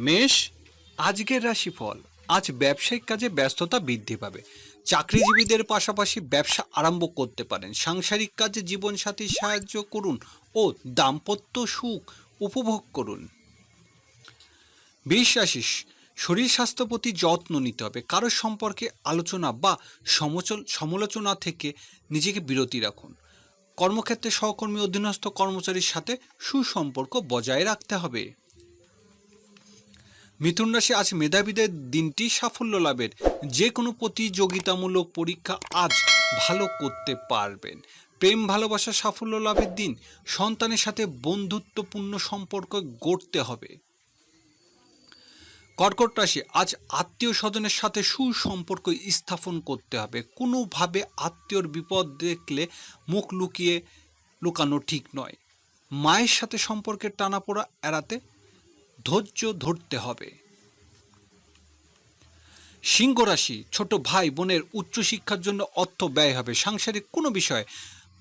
মেষ? আজকের রাশিফল। আজ ব্যবসায়িক কাজে ব্যস্ততা বৃদ্ধি পাবে। চাকরিজীবীদের পাশাপাশি ব্যবসা আরম্ভ করতে পারেন। সাংসারিক কাজে জীবনসাথী সাহায্য করুন ও দাম্পত্য সুখ উপভোগ করুন। বিশ্বাসী শরীর স্বাস্থ্য প্রতি যত্ন নিতে হবে। কারও সম্পর্কে আলোচনা বা সমচল, সমালোচনা থেকে নিজেকে বিরতি রাখুন। কর্মক্ষেত্রে সহকর্মী অধীনস্থ কর্মচারীর সাথে সুসম্পর্ক বজায় রাখতে হবে। মিথুন রাশি আজ মেধাবীদের দিনটি সাফল্য লাভের। যে কোনো প্রতিযোগিতামূলক পরীক্ষা আজ ভালো করতে পারবেন। প্রেম, ভালোবাসা, সাফল্য লাভের দিন সন্তানের সাথে বন্ধুত্বপূর্ণ সম্পর্ক গড়তে হবে। কর্কট রাশি আজ আত্মীয় স্বজনের সাথে সুসম্পর্ক স্থাপন করতে হবে। কোনোভাবে আত্মীয়র বিপদ দেখলে মুখ লুকিয়ে লুকানো ঠিক নয়। মায়ের সাথে সম্পর্কের টানাপোড়া এড়াতে ধৈর্য ধরতে হবে। সিংহ রাশি ছোট ভাই বোনের উচ্চশিক্ষার জন্য অর্থ ব্যয় হবে। সাংসারিক কোনো বিষয়ে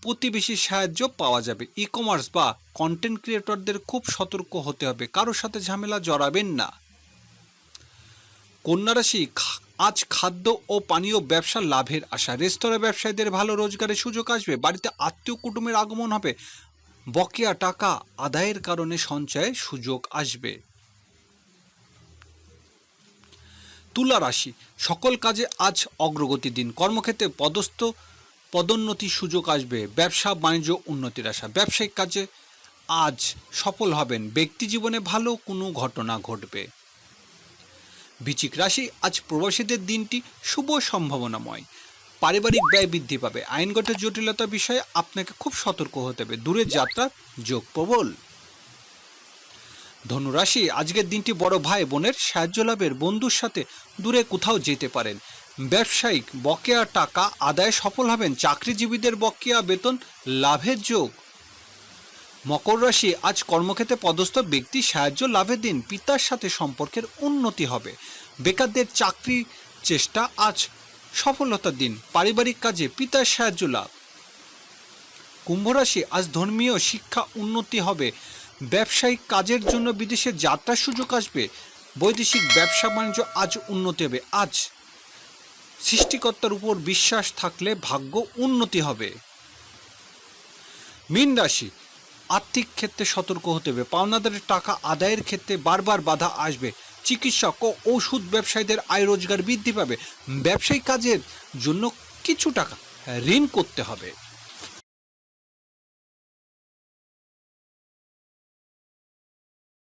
প্রতিবেশী সাহায্য পাওয়া যাবে। ই কমার্স বা কন্টেন্ট ক্রিয়েটরদের খুব সতর্ক হতে হবে। কারোর সাথে ঝামেলা জড়াবেন না। কন্যা রাশি খা- আজ খাদ্য ও পানীয় ব্যবসা লাভের আশা। রেস্তোরাঁ ব্যবসায়ীদের ভালো রোজগারের সুযোগ আসবে। বাড়িতে আত্মীয় কুটুমের আগমন হবে। বকেয়া টাকা আদায়ের কারণে সঞ্চয়ে সুযোগ আসবে। তুলা রাশি। সকল কাজে আজ অগ্রগতি দিন। কর্মক্ষেত্রে পদস্থ পদোন্নতির সুযোগ আসবে। ব্যবসা, বাণিজ্য উন্নতির আশা। ব্যবসায়িক কাজে আজ সফল হবেন। ব্যক্তি জীবনে ভালো কোনো ঘটনা ঘটবে। বৃচিক রাশি, আজ প্রবাসীদের দিনটি শুভ সম্ভাবনাময়। পারিবারিক ব্যয় বৃদ্ধি পাবে। আইনগত জটিলতা বিষয়ে আপনাকে খুব সতর্ক হতে হবে। দূরের যাত্রা যোগ প্রবল। ধনুরাশি, আজকের দিনটি বড় ভাই বোনের সাহায্য লাভের বন্ধুর সাথে দূরে কোথাও যেতে পারেন। ব্যবসায়িক বকেয়া টাকা আদায় সফল হবেন চাকরিজীবীদের বকেয়া বেতন লাভের যোগ। মকর রাশি, আজ কর্মক্ষেত্রে পদস্থ ব্যক্তি সাহায্য লাভের দিন পিতার সাথে সম্পর্কের উন্নতি হবে। বেকারদের চাকরি চেষ্টা, আজ সফলতার দিন পারিবারিক কাজে পিতার সাহায্য লাভ। কুম্ভ রাশি, আজ ধর্মীয় শিক্ষা উন্নতি হবে। ব্যবসায়িক কাজের জন্য বিদেশে যাত্রার সুযোগ আসবে। বৈদেশিক ব্যবসা বাণিজ্য আজ উন্নতি হবে। আজ সৃষ্টিকর্তার উপর বিশ্বাস থাকলে ভাগ্য উন্নতি হবে। মীন রাশি, আর্থিক ক্ষেত্রে সতর্ক হতে হবে। পাওনাদারের টাকা আদায়ের ক্ষেত্রে বারবার বাধা আসবে। চিকিৎসক ও ওষুধ ব্যবসায়ীদের আয় রোজগার বৃদ্ধি পাবে। ব্যবসায়িক কাজের জন্য কিছু টাকা ঋণ করতে হবে।